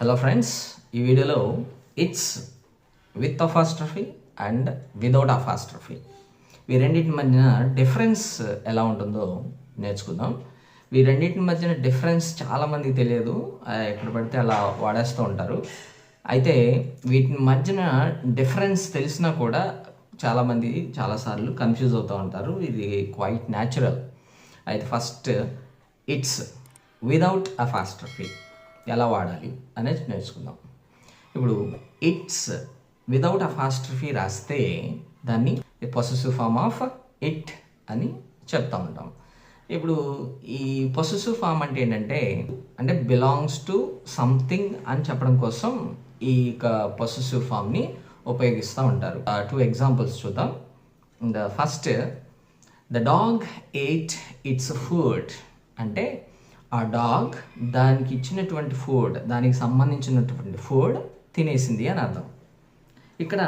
Hello friends ఈ వీడియోలో its with apostrophe and without apostrophe ఈ రెండింటి మధ్యన డిఫరెన్స్ ఎలా ఉంటుందో నేర్చుకుందాం. ఈ రెండింటి మధ్యన డిఫరెన్స్ చాలామందికి తెలియదు. ఎక్కడ పడితే అలా వాడేస్తూ ఉంటారు. అయితే వీటి మధ్యన డిఫరెన్స్ తెలిసినా కూడా చాలామంది చాలాసార్లు కన్ఫ్యూజ్ అవుతూ ఉంటారు. ఇది క్వైట్ న్యాచురల్ అయితే first its without apostrophe ఎలా వాడాలి అనేది నేర్చుకుందాం. ఇప్పుడు ఇట్స్ విదౌట్ అ ఫాస్ట్రఫీ రాస్తే దాన్ని పొసెసివ్ ఫామ్ ఆఫ్ ఇట్ అని చెప్తా ఉంటాం. ఇప్పుడు ఈ పొసెసివ్ ఫామ్ అంటే ఏంటంటే అంటే బిలాంగ్స్ టు సంథింగ్ అని చెప్పడం కోసం ఈ యొక్క పొసెసివ్ ఫామ్ని ఉపయోగిస్తూ ఉంటారు. టూ ఎగ్జాంపుల్స్ చూద్దాం. The first the dog ate its food అంటే ఆ డాగ్ దానికి ఇచ్చినటువంటి ఫుడ్ దానికి సంబంధించినటువంటి ఫుడ్ తినేసింది అని అర్థం. ఇక్కడ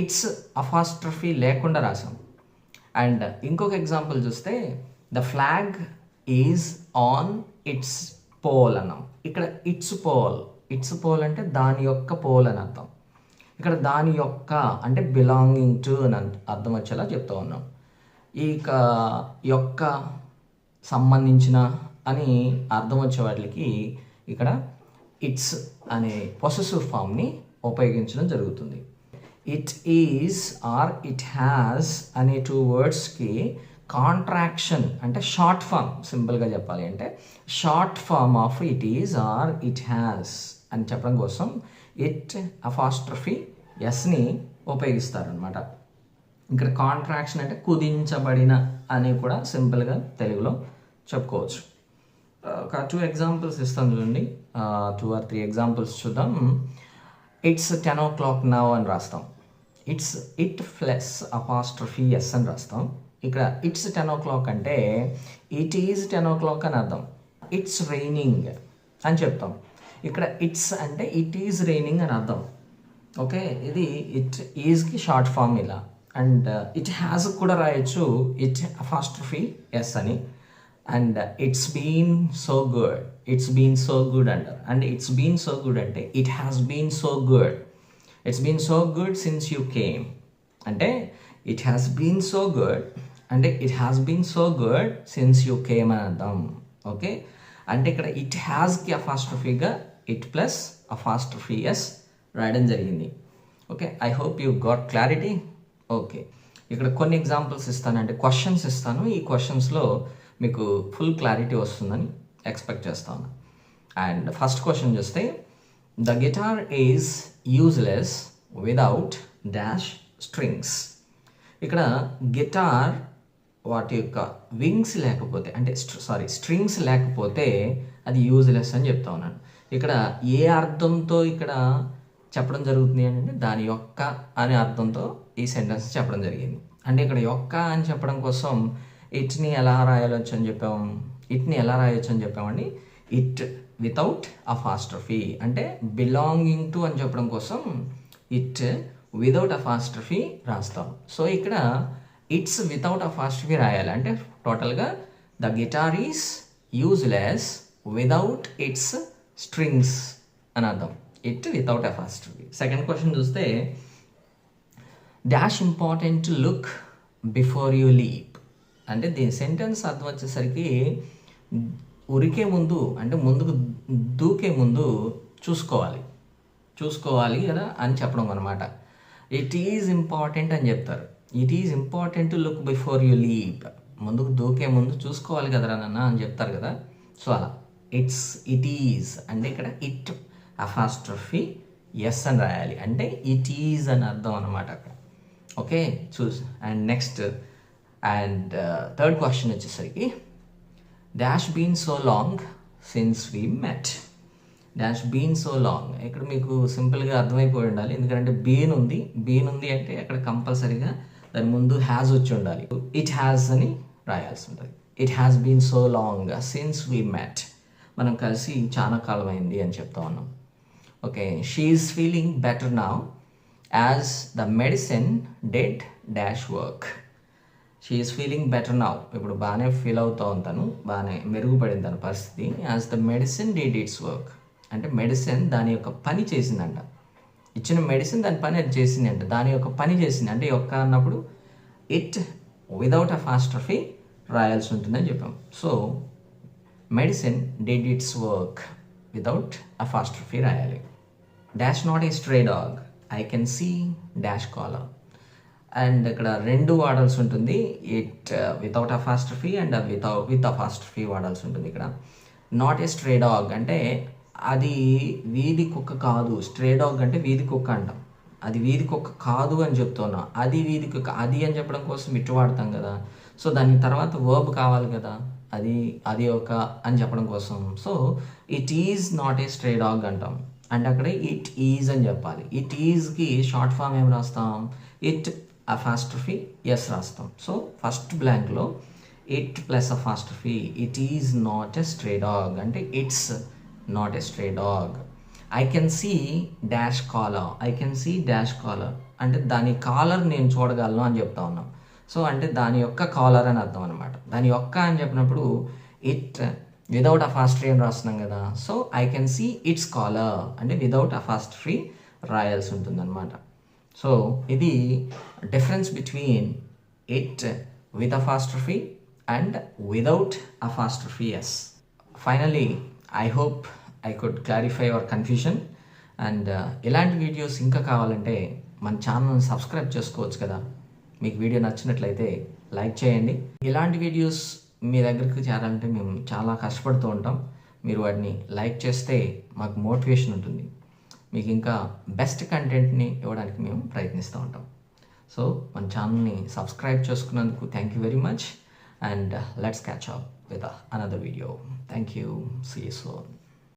ఇట్స్ అఫాస్ట్రఫీ లేకుండా రాసాం అండ్ ఇంకొక ఎగ్జాంపుల్ చూస్తే the flag is on its pole అన్నాం. ఇక్కడ ఇట్స్ పోల్ ఇట్స్ పోల్ అంటే దాని యొక్క పోల్ అని అర్థం. ఇక్కడ దాని యొక్క అంటే బిలాంగింగ్ టు అని అర్థం వచ్చేలా చెప్తూ ఉన్నాం. ఈ యొక్క సంబంధించిన అని అర్థం వచ్చే వాటికి ఇక్కడ ఇట్స్ అనే పొసెసివ్ ఫామ్ని ఉపయోగించడం జరుగుతుంది. It is or it has అనే టూ వర్డ్స్కి కాంట్రాక్షన్ అంటే షార్ట్ ఫామ్ సింపుల్గా చెప్పాలి అంటే short form of it is or it has అని చెప్పడం కోసం ఇట్ అఫాస్ట్రఫీ ఎస్ని ఉపయోగిస్తారనమాట ఇక్కడ కాంట్రాక్షన్ అంటే కుదించబడిన అని కూడా సింపుల్గా తెలుగులో చెప్పుకోవచ్చు. ఒక టూ ఎగ్జాంపుల్స్ ఇస్తాను చూడండి. టూ ఆర్ త్రీ ఎగ్జాంపుల్స్ చూద్దాం. It's ten o'clock now అని రాస్తాం. It's it plus apostrophe S అని రాస్తాం. ఇక్కడ ఇట్స్ టెన్ ఓ క్లాక్ అంటే it is ten o'clock అని అర్థం. ఇట్స్ రైనింగ్ అని చెప్తాం. ఇక్కడ ఇట్స్ అంటే ఇట్ ఈజ్ రైనింగ్ అని అర్థం. ఓకే ఇది ఇట్ ఈజ్కి షార్ట్ ఫామ్ ఇలా. అండ్ ఇట్ హ్యాస్ కూడా రాయొచ్చు ఇట్ అఫాస్ట్రఫీ ఎస్ అని. And it's been so good it's been so good అంటారు and it's been so good అంటే it has been so good it's been so good since you came అంటే it has been so good అంటే it has been so good since you came అని అర్థం. Okay అంటే ఇక్కడ it హ్యాస్కి అఫాస్ట్రఫీగా it plus apostrophe S రాయడం జరిగింది. Okay I hope you got clarity okay ఇక్కడ కొన్ని ఎగ్జాంపుల్స్ ఇస్తానంటే క్వశ్చన్స్ ఇస్తాను. ఈ క్వశ్చన్స్లో మీకు ఫుల్ క్లారిటీ వస్తుందని ఎక్స్పెక్ట్ చేస్తాను. అండ్ ఫస్ట్ క్వశ్చన్ చూస్తే the guitar is useless without dash strings ఇక్కడ గిటార్ వాటి యొక్క వింగ్స్ లేకపోతే అంటే సారీ స్ట్రింగ్స్ లేకపోతే అది యూజ్లెస్ అని చెప్తా ఉన్నాను. ఇక్కడ ఏ అర్థంతో ఇక్కడ చెప్పడం జరుగుతుంది అంటే దాని యొక్క అనే అర్థంతో ఈ సెంటెన్స్ చెప్పడం జరిగింది. అంటే ఇక్కడ యొక్క అని చెప్పడం కోసం ఇట్ని ఎలా రాయవచ్చు అని చెప్పాం? ఇట్ని ఎలా రాయొచ్చు అని చెప్పామండి? ఇట్ వితౌట్ అఫాస్ట్రఫీ అంటే బిలాంగింగ్ టు అని చెప్పడం కోసం ఇట్ వితౌట్ అఫాస్ట్రఫీ రాస్తాం. సో ఇక్కడ ఇట్స్ వితౌట్ అఫాస్ట్రఫీ రాయాలి. అంటే టోటల్గా the guitar is useless without its strings అని అర్థం. It without apostrophe second question చూస్తే dash important look before you leap అంటే దీని సెంటెన్స్ అర్థం వచ్చేసరికి ఉరికే ముందు అంటే ముందుకు దూకే ముందు చూసుకోవాలి. చూసుకోవాలి కదా అని చెప్పడం అనమాట ఇట్ ఈజ్ ఇంపార్టెంట్ అని చెప్తారు. It is important to look before you leap ముందుకు దూకే ముందు చూసుకోవాలి కదరా నాన్న అని చెప్తారు కదా. సో అలా. ఇట్స్ ఇట్ ఈజ్ అంటే ఇక్కడ ఇట్ అఫాస్ట్రఫీ ఎస్ అని రాయాలి. అంటే ఇట్ ఈజ్ అని అర్థం అనమాట అక్కడ. Okay choose and next and third question వచ్చేసరికి dash been so long since we met dash been so long ఇక్కడ మీకు సింపుల్గా అర్థమైపోయి ఉండాలి. ఎందుకంటే బీన్ ఉంది. బీన్ ఉంది అంటే అక్కడ కంపల్సరీగా దాని ముందు హ్యాజ్ వచ్చి ఉండాలి. ఇట్ హ్యాజ్ అని రాయాల్సి ఉంటుంది. It has been so long since we met మనం కలిసి చాలా కాలం అయింది అని చెప్తా ఉన్నాం. Okay she's feeling better now as the medicine did dash work she's feeling better now ఇప్పుడు బాగానే ఫీల్ అవుతూ ఉంటాను బాగానే మెరుగుపడింది తన పరిస్థితి. As the medicine did its work అంటే మెడిసిన్ దాని యొక్క పని చేసిందంట. ఇచ్చిన మెడిసిన్ దాని పని అది చేసింది అంట దాని యొక్క పని చేసింది. అంటే యొక్క అన్నప్పుడు ఇట్ వితౌట్ అ ఫాస్ట్రఫీ రాయాల్సి ఉంటుందని చెప్పాం. So medicine did its work without apostrophe రాయాలి dash not a stray dog I can see dash collar and ఇక్కడ రెండు వాడాల్సి ఉంటుంది. It without apostrophe and without with apostrophe వాడాల్సి ఉంటుంది ఇక్కడ. నాట్ ఏ స్ట్రే డాగ్ అంటే అది వీధి కుక్క కాదు. స్ట్రే డాగ్ అంటే వీధి కుక్క అంటాం. అది వీధి కుక్క కాదు అని చెప్తున్నా. అది వీధి కుక్క అది అని చెప్పడం కోసం ఇటు వాడతాం కదా. సో దాని తర్వాత వర్బ్ కావాలి కదా. అది అది ఒక అని చెప్పడం కోసం. So it is not a stray dog అంటాం. అండ్ అక్కడ ఇట్ ఈజ్ అని చెప్పాలి. ఇట్ ఈజ్కి షార్ట్ ఫామ్ ఏం రాస్తాం? ఇట్ అఫాస్ట్రఫీ ఎస్ రాస్తాం. So first బ్లాంక్లో it plus apostrophe it is not a stray dog అంటే it's not a stray dog I can see dash collar I can see dash collar అంటే దాని caller నేను చూడగలను అని చెప్తా ఉన్నాం. సో అంటే దాని యొక్క కాలర్ అని అర్థం అనమాట దాని యొక్క అని చెప్పినప్పుడు ఇట్ విదౌట్ అ అని రాస్తున్నాం కదా. So I can see its collar అంటే విదౌట్ అ ఫ్రీ రాయాల్సి ఉంటుంది అనమాట సో ఇది difference between it with a and without a S finally I hope I could clarify your confusion and ఇలాంటి వీడియోస్ ఇంకా కావాలంటే మన ఛానల్ని సబ్స్క్రైబ్ చేసుకోవచ్చు కదా. మీకు వీడియో నచ్చినట్లయితే లైక్ చేయండి. ఇలాంటి వీడియోస్ మీ దగ్గరికి చేరాలంటే మేము చాలా కష్టపడుతూ ఉంటాం. మీరు వాటిని లైక్ చేస్తే మాకు మోటివేషన్ ఉంటుంది. మీకు ఇంకా బెస్ట్ కంటెంట్ని ఇవ్వడానికి మేము ప్రయత్నిస్తూ ఉంటాం. సో మన ఛానల్ని సబ్స్క్రైబ్ చేసుకున్నందుకు thank you very much and let's catch up with another video. Thank you see soon.